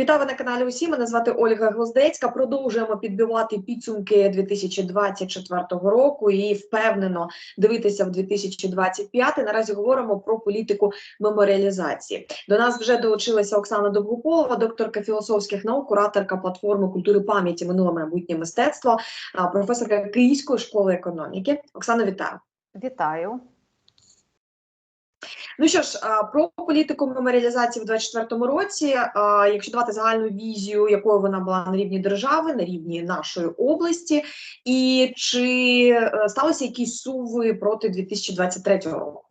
Вітаю на каналі Усі. Мене звати Ольга Гвоздецька. Продовжуємо підбивати підсумки 2024 року і впевнено дивитися в 2025. Наразі говоримо про політику меморіалізації. До нас вже долучилася Оксана Довгополова, докторка філософських наук, кураторка платформи культури пам'яті минуле майбутнє мистецтво, професорка Київської школи економіки. Оксана, вітаю. Вітаю. Ну що ж, про політику меморіалізації в 2024 році, якщо давати загальну візію, якою вона була на рівні держави, на рівні нашої області, і чи е, сталися якісь суви проти 2023 року?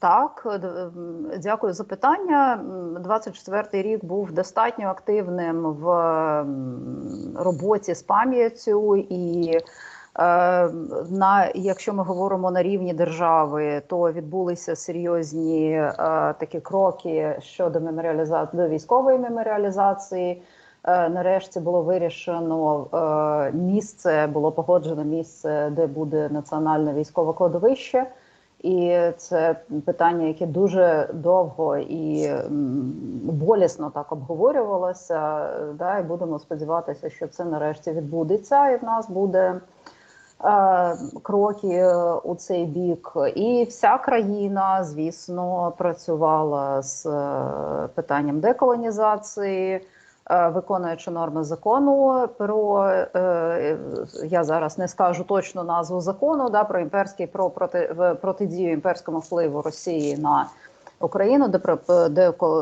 Так, дякую за питання. 24-й рік був достатньо активним в роботі з пам'яттю і. Е, На якщо ми говоримо на рівні держави, то відбулися серйозні е, такі кроки щодо меморіалізації до військової меморіалізації. Е, Нарешті було вирішено місце, було погоджено місце, де буде національне військове кладовище. І це питання, яке дуже довго і болісно так обговорювалося. Да, і будемо сподіватися, що це нарешті відбудеться, і в нас буде кроки е, у цей бік. І вся країна, звісно, працювала з е, питанням деколонізації. е, Виконуючи норми закону про е, я зараз не скажу точну назву закону да про імперський про проти протидію імперському впливу Росії на Україну,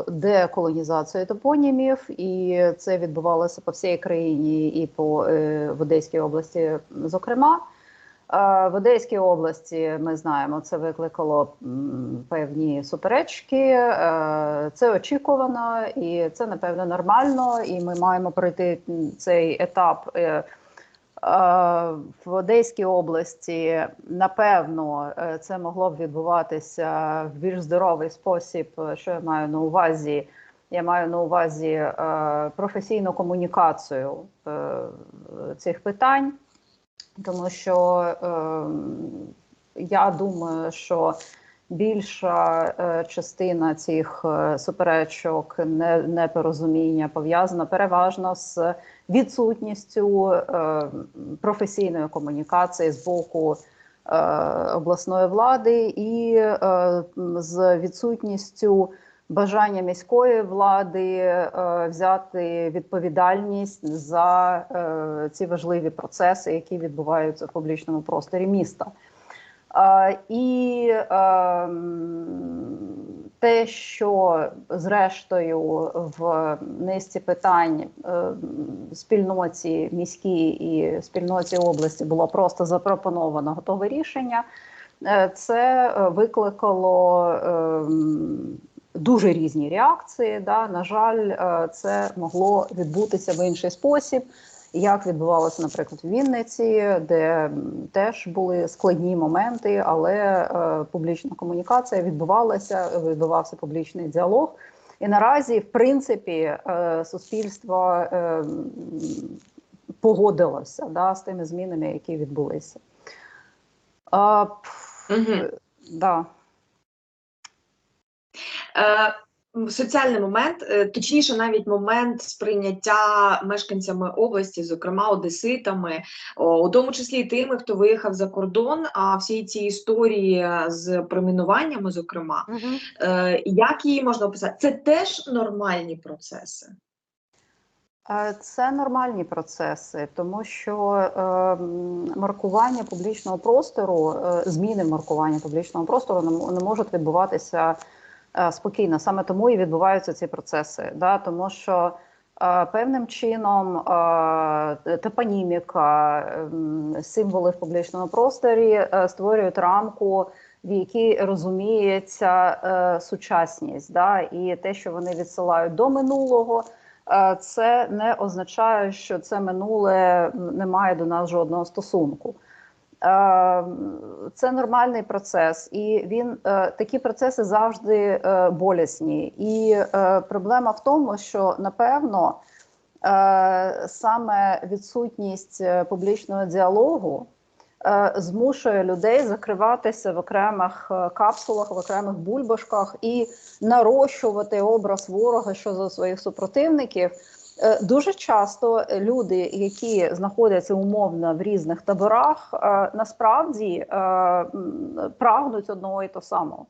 деколонізацію топонімів, і це відбувалося по всій країні і по е, в Одеській області, зокрема. Е, В Одеській області ми знаємо, це викликало певні суперечки. е, Це очікувано і це напевно нормально. І ми маємо пройти цей етап. Е, В Одеській області напевно е, це могло б відбуватися в більш здоровий спосіб. Що я маю на увазі? Я маю на увазі е, професійну комунікацію цих питань, тому що я думаю, що більша частина цих суперечок, непорозуміння пов'язана переважно з відсутністю е, професійної комунікації з боку е, обласної влади і е, з відсутністю бажання міської влади взяти відповідальність за ці важливі процеси, які відбуваються в публічному просторі міста. І е, м, те, що зрештою в низці питань е, спільноті міській і спільноті області було просто запропоновано готове рішення, е, це е, викликало е, дуже різні реакції. Да? На жаль, це могло відбутися в інший спосіб як відбувалося, наприклад, в Вінниці, де теж були складні моменти, але е, публічна комунікація відбувалася, відбувався публічний діалог. І наразі, в принципі, е, суспільство е, погодилося да, з тими змінами, які відбулися. А, Угу. да. Е, Соціальний момент, е, точніше, навіть момент сприйняття мешканцями області, зокрема одеситами, у тому числі і тими, хто виїхав за кордон. А всі ці історії з промінуваннями, зокрема, е, як її можна описати? Це теж нормальні процеси. Е, Це нормальні процеси, тому що е, маркування публічного простору, е, зміни в маркування публічного простору не, не можуть відбуватися спокійно. Саме тому і відбуваються ці процеси. Да? Тому що е, певним чином е, топоніміка, символи в публічному просторі е, створюють рамку. В якій розуміється е, сучасність, да, і те, що вони відсилають до минулого, Е, це не означає, що це минуле не має до нас жодного стосунку. Е, Це нормальний процес, і він е, такі процеси завжди е, болісні. І проблема в тому, що напевно саме відсутність публічного діалогу змушує людей закриватися в окремих капсулах, в окремих бульбашках і нарощувати образ ворога щодо своїх супротивників. Е, Дуже часто люди, які знаходяться умовно в різних таборах, е, насправді е, прагнуть одного і того самого.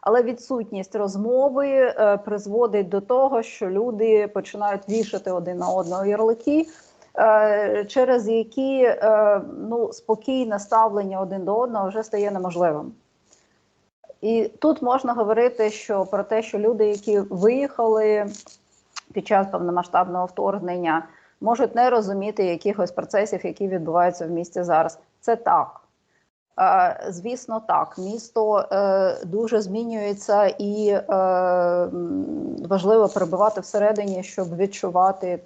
Але відсутність розмови е, призводить до того, що люди починають вішати один на одного ярлики, е, через які е, ну, спокійне ставлення один до одного вже стає неможливим. І тут можна говорити, що про те, що люди, які виїхали під час повномасштабного вторгнення, можуть не розуміти якихось процесів, які відбуваються в місті зараз. Це так. Звісно, так. Місто е, дуже змінюється і е, важливо перебувати всередині, щоб відчувати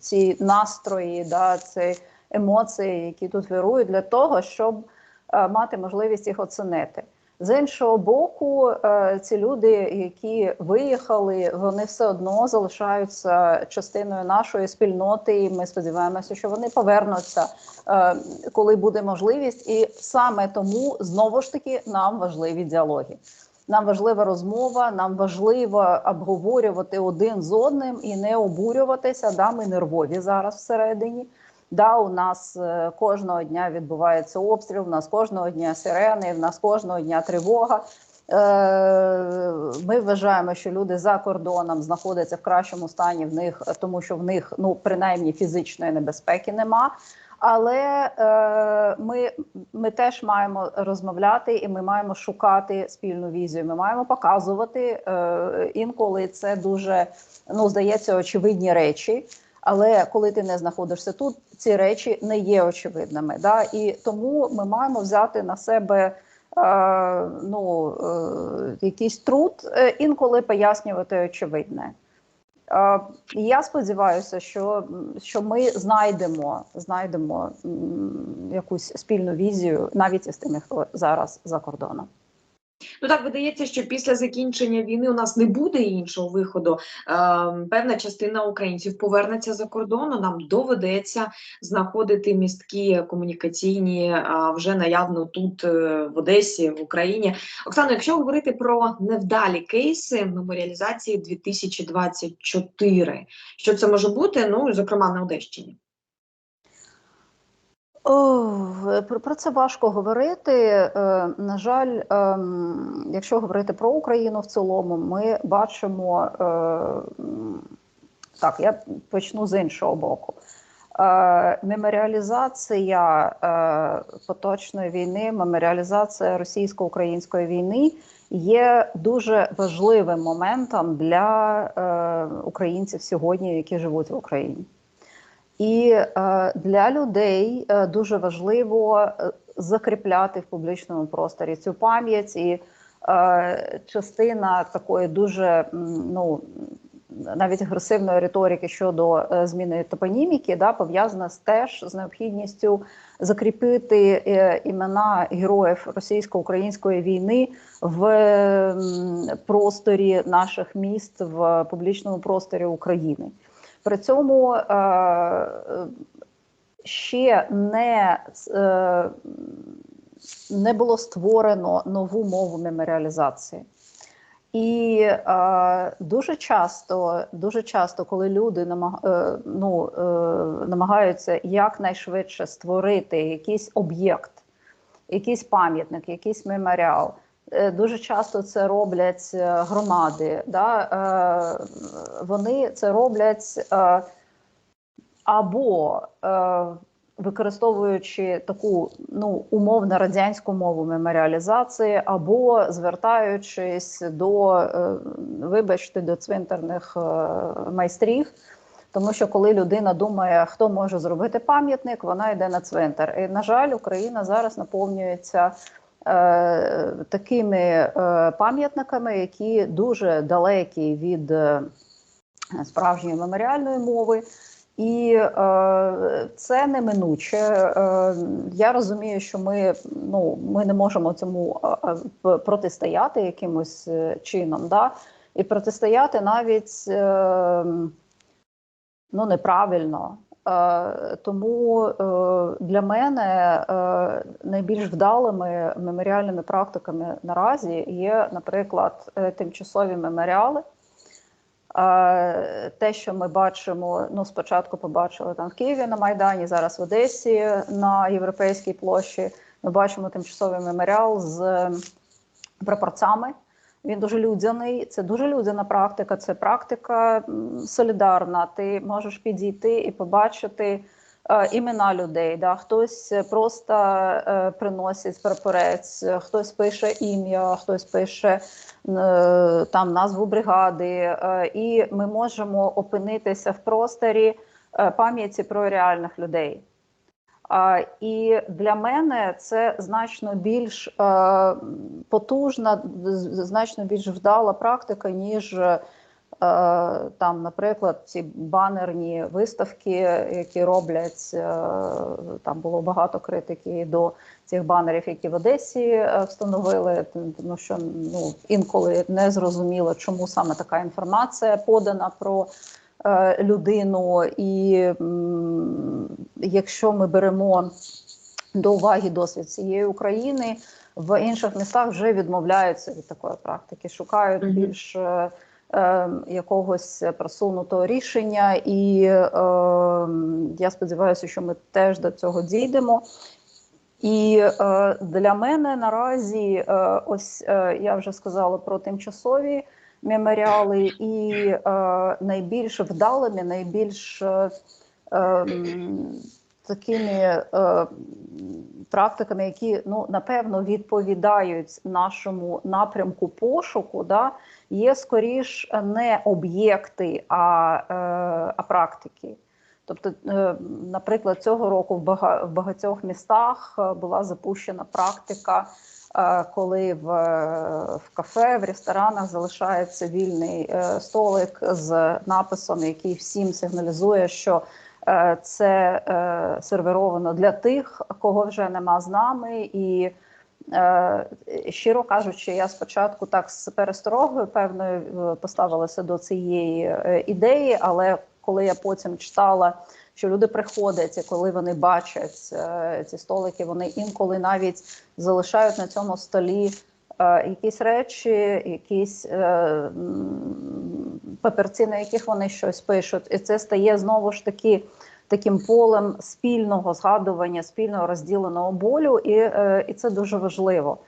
ці настрої, да, ці емоції, які тут вирують, для того, щоб е, мати можливість їх оцінити. З іншого боку, е, ці люди, які виїхали, вони все одно залишаються частиною нашої спільноти. І ми сподіваємося, що вони повернуться, е, коли буде можливість. І саме тому знову ж таки нам важливі діалоги. Нам важлива розмова, нам важливо обговорювати один з одним і не обурюватися. Да, ми нервові зараз всередині. Да, у нас е, кожного дня відбувається обстріл, у нас кожного дня сирени, в нас кожного дня тривога. Е, Ми вважаємо, що люди за кордоном знаходяться в кращому стані в них, тому що в них ну принаймні фізичної небезпеки нема. Але е, ми, ми теж маємо розмовляти і ми маємо шукати спільну візію. Ми маємо показувати е, інколи це дуже ну здається очевидні речі. Але коли ти не знаходишся тут, ці речі не є очевидними. Да? І тому ми маємо взяти на себе е, ну, е, якийсь труд, е, інколи пояснювати очевидне. Е, я сподіваюся, що, що ми знайдемо, знайдемо якусь спільну візію навіть із тими, хто зараз за кордоном. Ну так видається, що після закінчення війни у нас не буде іншого виходу. Ем, Певна частина українців повернеться за кордон. Нам доведеться знаходити містки комунікаційні а, вже наявно тут, е, в Одесі, в Україні. Оксано, якщо говорити про невдалі кейси меморіалізації 2024, що це може бути? Ну зокрема на Одещині. Про, це важко говорити. Е, на жаль, ем, якщо говорити про Україну в цілому, ми бачимо е, так, я почну з іншого боку. Е, меморіалізація поточної війни, меморіалізація російсько-української війни є дуже важливим моментом для українців сьогодні, які живуть в Україні. І е, для людей е, дуже важливо е, закріпляти в публічному просторі цю пам'ять, і частина такої дуже ну навіть агресивної риторики щодо зміни топоніміки, да, пов'язана з теж з необхідністю закріпити імена героїв російсько-української війни в просторі наших міст в публічному просторі України. При цьому е, ще не, е, не було створено нову мову меморіалізації. І е, дуже часто, дуже часто, коли люди намаг, е, ну, е, намагаються якнайшвидше створити якийсь об'єкт, якийсь пам'ятник, якийсь меморіал, дуже часто це роблять е, громади. Да? Е, вони це роблять е, або е, використовуючи таку ну умовно радянську мову меморіалізації, або звертаючись до, е, вибачте, до цвинтарних е, майстрів. Тому що коли людина думає, хто може зробити пам'ятник, вона йде на цвинтар. І, на жаль, Україна зараз наповнюється е, такими е, пам'ятниками, які дуже далекі від е, справжньої меморіальної мови. І е, це неминуче. Е, я розумію, що ми ну ми не можемо цьому е, протистояти якимось е, чином, да? і протистояти навіть е, ну неправильно. Е, Тому е, для мене е, найбільш вдалими меморіальними практиками наразі є, наприклад, тимчасові меморіали. Те, що ми бачимо, ну спочатку побачили там в Києві на Майдані, зараз в Одесі на Європейській площі. Ми бачимо тимчасовий меморіал з прапорцями. Він дуже людяний. Це дуже людяна практика. Це практика солідарна. Ти можеш підійти і побачити е, імена людей. Да? Хтось просто е, приносить прапорець, е, хтось пише ім'я, хтось пише е, там назву бригади, е, і ми можемо опинитися в просторі е, пам'яті про реальних людей. І для мене це значно більш е, потужна, значно більш вдала практика, ніж е, там, наприклад, ці банерні виставки, які роблять. Е, там було багато критики до цих банерів, які в Одесі встановили, тому що ну інколи не зрозуміло, чому саме така інформація подана про людину. І якщо ми беремо до уваги досвід цієї України, в інших містах вже відмовляються від такої практики, шукають більш е, е, якогось просунутого рішення, і е, я сподіваюся, що ми теж до цього дійдемо. І е, для мене наразі, е, ось е, я вже сказала про тимчасові меморіали, і е, найбільш вдалими, найбільш е, ем, такими е, практиками, які ну напевно відповідають нашому напрямку пошуку, да, є скоріш не об'єкти, а, е, а практики. Тобто, е, наприклад, цього року в багатьох містах е, була запущена практика, е, коли в, е, в кафе, в ресторанах залишається вільний е, столик з написом, який всім сигналізує, що е, це сервіровано для тих, кого вже нема з нами, і Щиро кажучи, я спочатку так з пересторогою певною поставилася до цієї ідеї, але коли я потім читала, що люди приходять, і коли вони бачать е, ці столики, вони інколи навіть залишають на цьому столі е, якісь речі, якісь е, папірці, на яких вони щось пишуть, і це стає знову ж таки таким полем спільного згадування, спільного розділеного болю, і, і це дуже важливо.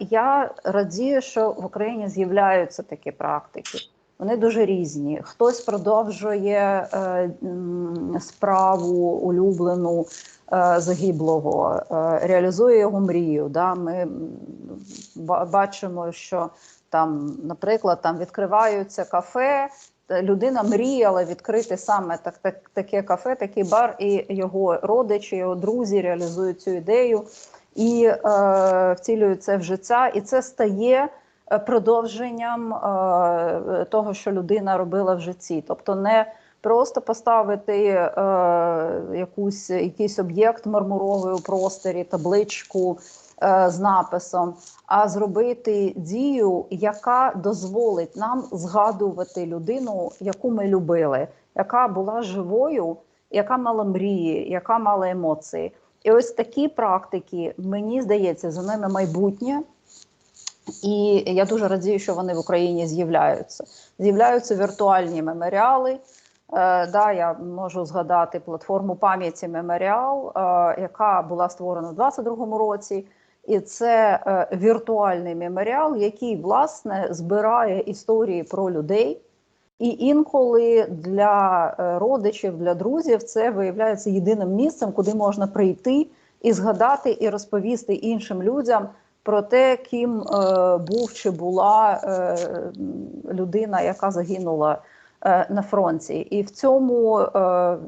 Я радію, що в Україні з'являються такі практики. Вони дуже різні. Хтось продовжує е, справу улюблену е, загиблого, е, реалізує його мрію. Да? Ми бачимо, що там, наприклад, там відкриваються кафе. Людина мріяла відкрити саме так, так, таке кафе, такий бар, і його родичі, його друзі реалізують цю ідею і е, втілюють це в життя. І це стає продовженням е, того, що людина робила в житті. Тобто не просто поставити е, якусь, якийсь об'єкт мармуровий у просторі, табличку е, з написом, а зробити дію, яка дозволить нам згадувати людину, яку ми любили, яка була живою, яка мала мрії, яка мала емоції. І ось такі практики, мені здається, за ними майбутнє. І я дуже радію, що вони в Україні з'являються. З'являються віртуальні меморіали. Е, да, я можу згадати платформу пам'яті меморіал, е, яка була створена у 2022 році. І це е, віртуальний меморіал, який власне збирає історії про людей. І інколи для е, родичів, для друзів це виявляється єдиним місцем, куди можна прийти і згадати, і розповісти іншим людям про те, ким е, був чи була е, людина, яка загинула е, на фронті. І в цьому, е,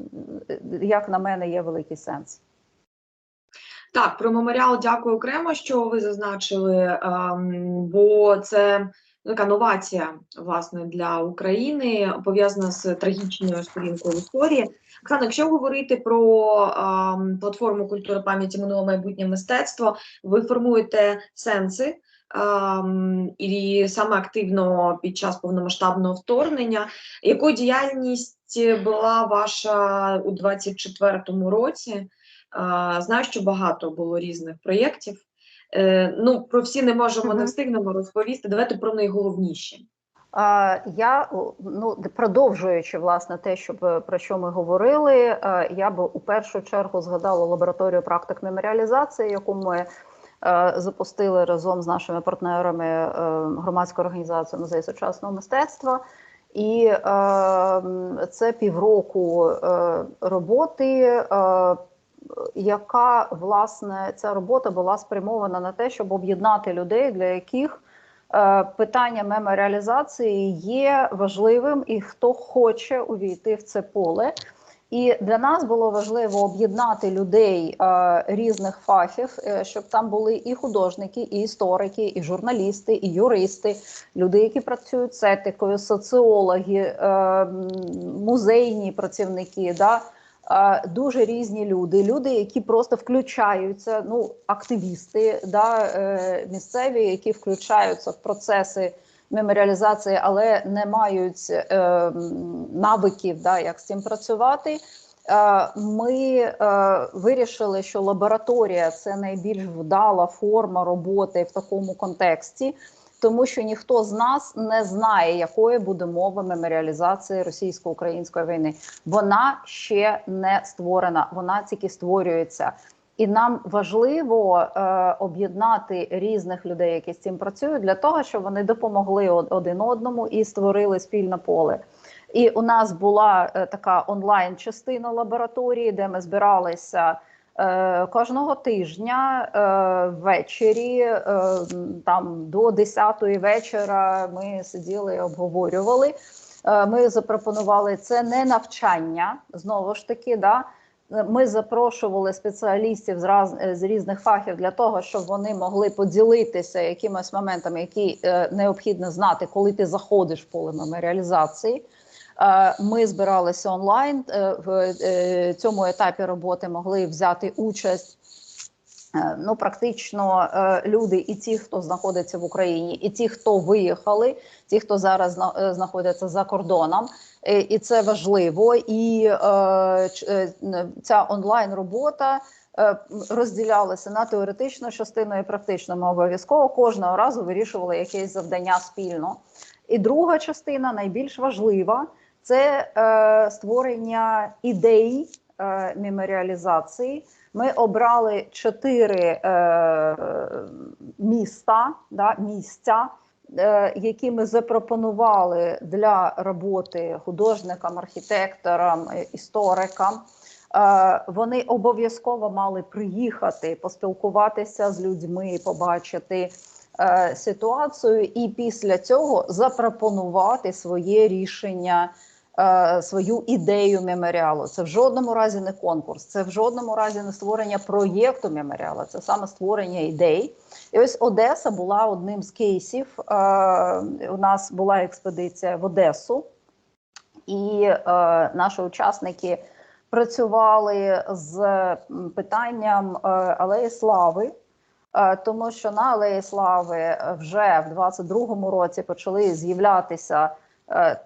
як на мене, є великий сенс. Так, про меморіал дякую окремо, що ви зазначили, ем, бо це така новація власне для України, пов'язана з трагічною сторінкою історії. Оксана, якщо говорити про ем, платформу культури пам'яті минуле майбутнє мистецтво, ви формуєте сенси. ем, І саме активно під час повномасштабного вторгнення, яку діяльність була ваша у 24-му році. А, Знаю, що багато було різних проєктів. Е, Ну, про всі не можемо, не встигнемо розповісти. Давайте про найголовніші. Я ну продовжуючи власне те, що про що ми говорили, е, я би у першу чергу згадала лабораторію практик меморіалізації, яку ми е, запустили разом з нашими партнерами е, громадською організацією музей сучасного мистецтва. І е, це півроку е, роботи, е, яка власне ця робота була спрямована на те, щоб об'єднати людей, для яких Е, питання меморіалізації є важливим, і хто хоче увійти в це поле. І для нас було важливо об'єднати людей е, різних фахів, е, щоб там були і художники, і історики, і журналісти, і юристи, люди, які працюють з етикою, соціологи, е, музейні працівники. Да? Дуже різні люди, люди, які просто включаються, ну активісти, да, е, місцеві, які включаються в процеси меморіалізації, але не мають е, навиків, да, як з цим працювати. Е, Ми вирішили, що лабораторія це найбільш вдала форма роботи в такому контексті, тому що ніхто з нас не знає, якою буде мова меморіалізації російсько-української війни. Вона ще не створена, вона тільки створюється. І нам важливо е, об'єднати різних людей, які з цим працюють, для того, щоб вони допомогли один одному і створили спільне поле. І у нас була е, така онлайн частина лабораторії, де ми збиралися кожного тижня е, ввечері, е, там до 10-ї вечора. Ми сиділи і обговорювали. Е, Ми запропонували це не навчання знову ж таки. Да, ми запрошували спеціалістів з раз з різних фахів для того, щоб вони могли поділитися якимось моментами, які е, необхідно знати, коли ти заходиш в поле меморіалізації. Е, Ми збиралися онлайн е, в е, цьому етапі роботи могли взяти участь. Ну, практично люди, і ті, хто знаходиться в Україні, і ті, хто виїхали, ті, хто зараз зна- знаходяться за кордоном, і це важливо. І ця онлайн робота розділялася на теоретичну частину і практичну. Ми обов'язково кожного разу вирішували якесь завдання спільно. І друга частина, найбільш важлива, це е, створення ідей е, меморіалізації. Ми обрали чотири е, міста, да, місця, е, які ми запропонували для роботи художникам, архітекторам, е, історикам. Е, Вони обов'язково мали приїхати, поспілкуватися з людьми, побачити ситуацію, і після цього запропонувати своє рішення, свою ідею меморіалу. Це в жодному разі не конкурс, це в жодному разі не створення проєкту меморіалу, це саме створення ідей. І ось Одеса була одним з кейсів. Е, У нас була експедиція в Одесу, і е, наші учасники працювали з питанням е, алеї слави. Е, Тому що на Алеї Слави вже в 22-му році почали з'являтися е,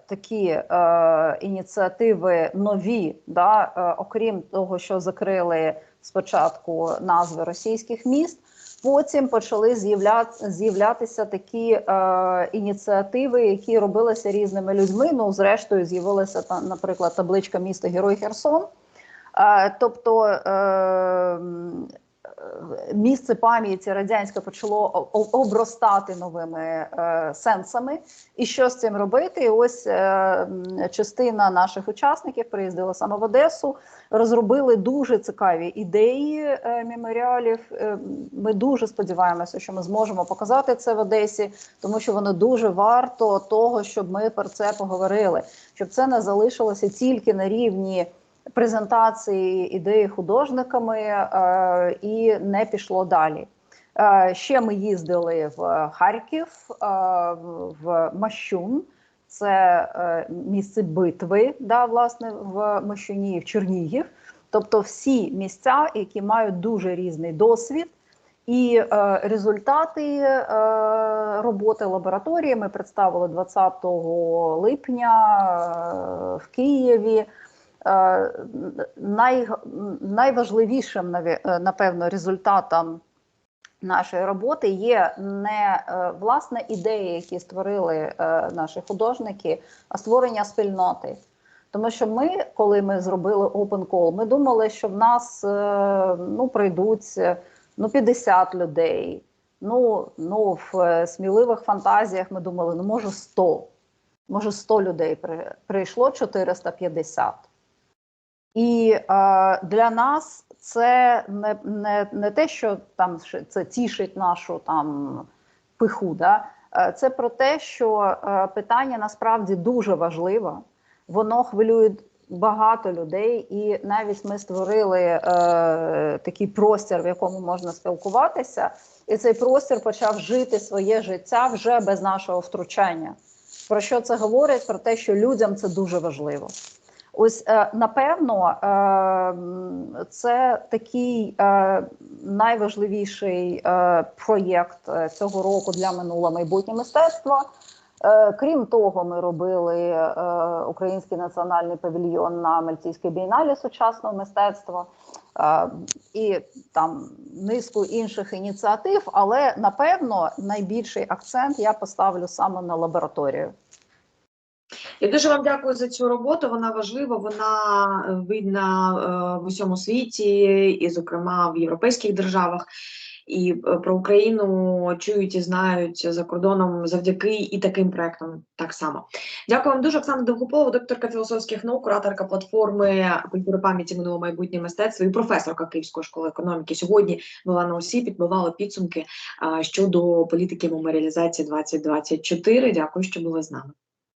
такі е, ініціативи нові, да, е, окрім того, що закрили спочатку назви російських міст. Потім почали з'явля- з'являтися такі е, ініціативи, які робилися різними людьми. Ну, зрештою, з'явилася там, наприклад, табличка міста Герой Херсон. Е, тобто е, е, місце пам'яті радянське почало обростати новими е, сенсами. І що з цим робити? І ось е, частина наших учасників приїздила саме в Одесу, розробили дуже цікаві ідеї е, меморіалів. Е, Ми дуже сподіваємося, що ми зможемо показати це в Одесі, тому що воно дуже варто того, щоб ми про це поговорили, щоб це не залишилося тільки на рівні презентації ідеї художниками е, і не пішло далі. Е, ще ми їздили в Харків, е, в Мащун. Це місце битви, да, власне, в Мощуні, в Чернігів. Тобто всі місця, які мають дуже різний досвід, І е, результати е, роботи лабораторії ми представили 20 липня в Києві. Е, най, найважливішим е, напевно результатом нашої роботи є не е, власне ідеї, які створили наші художники, а створення спільноти. Тому що ми, коли ми зробили open call, ми думали, що в нас ну, прийдуть ну, 50 людей. Ну, ну, в сміливих фантазіях ми думали, ну може 100. Може 100 людей при- прийшло 450. І е, для нас це не, не, не те, що там це тішить нашу там пиху. Да? Е, Це про те, що е, питання насправді дуже важливе, воно хвилює багато людей, і навіть ми створили е, такий простір, в якому можна спілкуватися, і цей простір почав жити своє життя вже без нашого втручання. Про що це говорить? Про те, що людям це дуже важливо. Ось е, напевно, е, це такий е, найважливіший проєкт цього року для минуле майбутнє мистецтва. Крім того, ми робили Український національний павільйон на Мальтійській бієналі сучасного мистецтва і там низку інших ініціатив. Але напевно найбільший акцент я поставлю саме на лабораторію. Я дуже вам дякую за цю роботу. Вона важлива, вона е, видна е, в усьому світі, і, зокрема, в європейських державах. І е, про Україну чують і знають за кордоном завдяки і таким проектам так само. Дякую вам дуже, Оксана Довгополова, докторка філософських наук, кураторка платформи культури пам'яті минуле майбутнє мистецтво і професорка Київської школи економіки. Сьогодні була на усі, підбивала підсумки щодо політики меморіалізації 2024. Дякую, що були з нами.